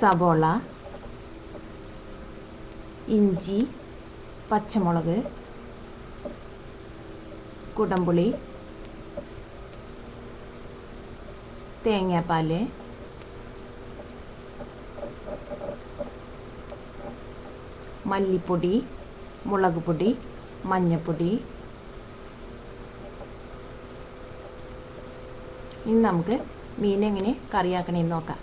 സബോള ഇഞ്ചി പച്ചമുളക് കുടംപുളി തേങ്ങാപ്പാൽ മല്ലിപ്പൊടി മുളക് പൊടി മഞ്ഞൾപ്പൊടി ഇനി നമുക്ക് മീനെങ്ങനെ കറിയാക്കണമെന്ന് നോക്കാം.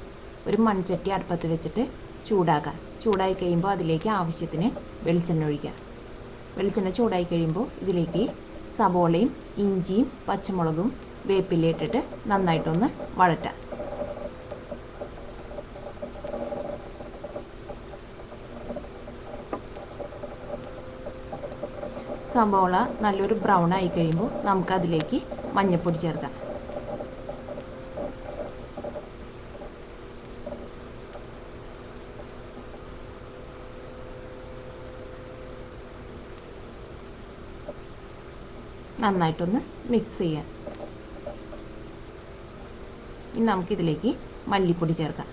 ഒരു മൺചട്ടി അടുപ്പത്ത് വെച്ചിട്ട് ചൂടാക്കുക. ചൂടായി കഴിയുമ്പോൾ അതിലേക്ക് ആവശ്യത്തിന് വെളിച്ചെണ്ണ ഒഴിക്കുക. വെളിച്ചെണ്ണ ചൂടായി കഴിയുമ്പോൾ ഇതിലേക്ക് സബോളയും ഇഞ്ചിയും പച്ചമുളകും വേപ്പില ഇട്ടിട്ട് നന്നായിട്ടൊന്ന് വഴറ്റാം സബോള നല്ലൊരു ബ്രൗൺ ആയി കഴിയുമ്പോൾ നമുക്കതിലേക്ക് മഞ്ഞൾപ്പൊടി ചേർക്കാം. നന്നായിട്ടൊന്ന് മിക്സ് ചെയ്യാം. ഇനി നമുക്കിതിലേക്ക് മല്ലിപ്പൊടി ചേർക്കാം.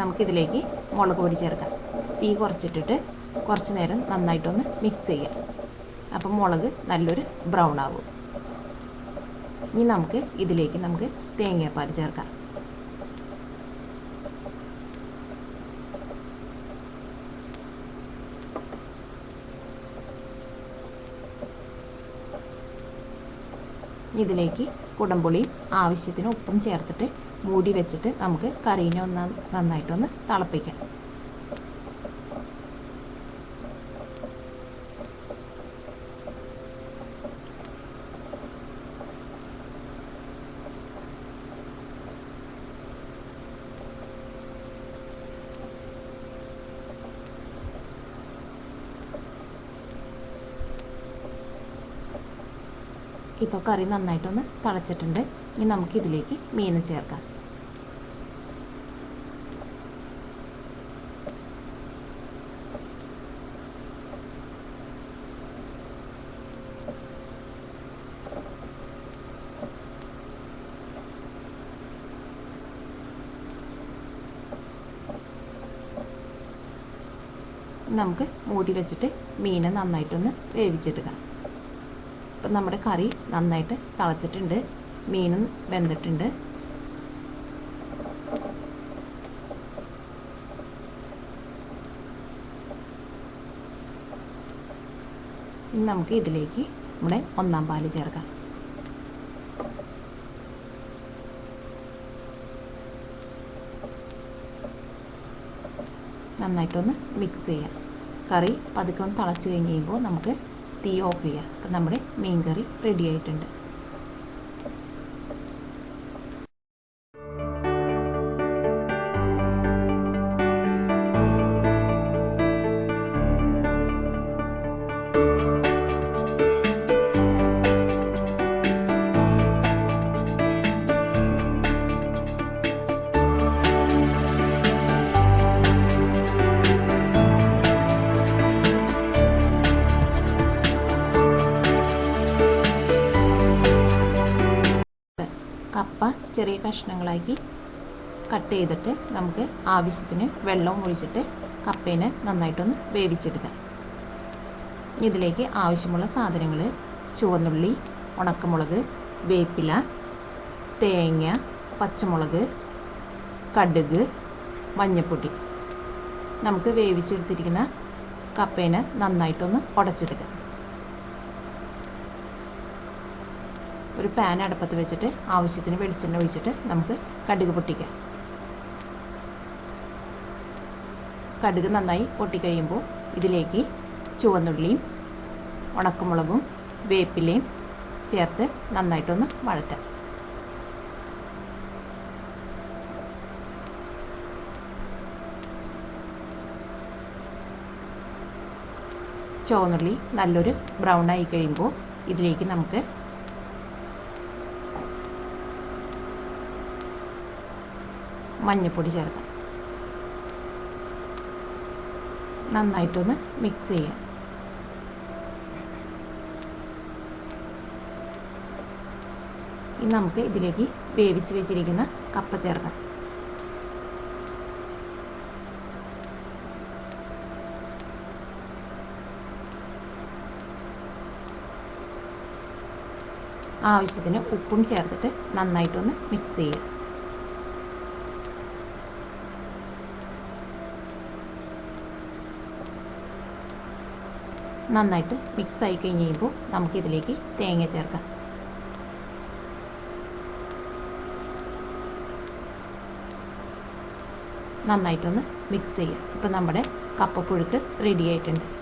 നമുക്കിതിലേക്ക് മുളക് പൊടി ചേർക്കാം. തീ കുറച്ചിട്ടിട്ട് കുറച്ച് നേരം നന്നായിട്ടൊന്ന് മിക്സ് ചെയ്യാം. അപ്പം മുളക് നല്ലൊരു ബ്രൗൺ ആവും. ഇനി നമുക്ക് ഇതിലേക്ക് നമുക്ക് തേങ്ങാപ്പാൽ ചേർക്കാം. ഇതിലേക്ക് കുടംപുളിയും ആവശ്യത്തിന് ഉപ്പും ചേർത്തിട്ട് മൂടി വെച്ചിട്ട് നമുക്ക് കറീനെ ഒന്ന് നന്നായിട്ടൊന്ന് തിളപ്പിക്കാം. ഇപ്പോൾ കറി നന്നായിട്ടൊന്ന് തിളച്ചിട്ടുണ്ട്. ഇനി നമുക്ക് ഇതിലേക്ക് മീൻ ചേർക്കാം. നമുക്ക് മൂടി വെച്ചിട്ട് മീനെ നന്നായിട്ടൊന്ന് വേവിച്ചെടുക്കാം. ഇപ്പം നമ്മുടെ കറി നന്നായിട്ട് തിളച്ചിട്ടുണ്ട്. മീനും വെന്തിട്ടുണ്ട്. ഇനി നമുക്ക് ഇതിലേക്ക് നമ്മുടെ ഒന്നാം പാൽ ചേർക്കാം. നന്നായിട്ടൊന്ന് മിക്സ് ചെയ്യാം. കറി പതുക്കെ ഒന്ന് തിളച്ച് കഴിഞ്ഞ് കഴിയുമ്പോൾ നമുക്ക് തീ ഓഫ് ചെയ്യുക. അപ്പം നമ്മുടെ മീൻ കറി റെഡി ആയിട്ടുണ്ട്. ചെറിയ കഷ്ണങ്ങളാക്കി കട്ട് ചെയ്തിട്ട് നമുക്ക് ആവശ്യത്തിന് വെള്ളവും ഒഴിച്ചിട്ട് കപ്പേനെ നന്നായിട്ടൊന്ന് വേവിച്ചെടുക്കാം. ഇതിലേക്ക് ആവശ്യമുള്ള സാധനങ്ങൾ ചുവന്നുള്ളി ഉണക്കമുളക് വേപ്പില തേങ്ങ പച്ചമുളക് കടുക് മഞ്ഞപ്പൊടി. നമുക്ക് വേവിച്ചെടുത്തിരിക്കുന്ന കപ്പേനെ നന്നായിട്ടൊന്ന് ഉടച്ചെടുക്കാം. ഒരു പാൻ അടുപ്പത്ത് വെച്ചിട്ട് ആവശ്യത്തിന് വെളിച്ചെണ്ണ ഒഴിച്ചിട്ട് നമുക്ക് കടുക് പൊട്ടിക്കാം. കടുക് നന്നായി പൊട്ടിക്കഴിയുമ്പോൾ ഇതിലേക്ക് ചുവന്നുള്ളിയും ഉണക്കമുളകും വേപ്പിലയും ചേർത്ത് നന്നായിട്ടൊന്ന് വഴറ്റാം. ചുവന്നുള്ളി നല്ലൊരു ബ്രൗൺ ആയി കഴിയുമ്പോൾ ഇതിലേക്ക് നമുക്ക് മഞ്ഞൾപ്പൊടി ചേർക്കാം. നന്നായിട്ടൊന്ന് മിക്സ് ചെയ്യാം. ഇനി നമുക്ക് ഇതിലേക്ക് വേവിച്ച് വെച്ചിരിക്കുന്ന കപ്പ ചേർക്കാം. ആവശ്യത്തിന് ഉപ്പും ചേർത്തിട്ട് നന്നായിട്ടൊന്ന് മിക്സ് ചെയ്യുക നന്നായിട്ട് മിക്സ് ആയി കഴിഞ്ഞ് കഴിയുമ്പോൾ നമുക്കിതിലേക്ക് തേങ്ങ ചേർക്കാം. നന്നായിട്ടൊന്ന് മിക്സ് ചെയ്യാം. ഇപ്പം നമ്മുടെ കപ്പപ്പുഴുക്ക് റെഡി ആയിട്ടുണ്ട്.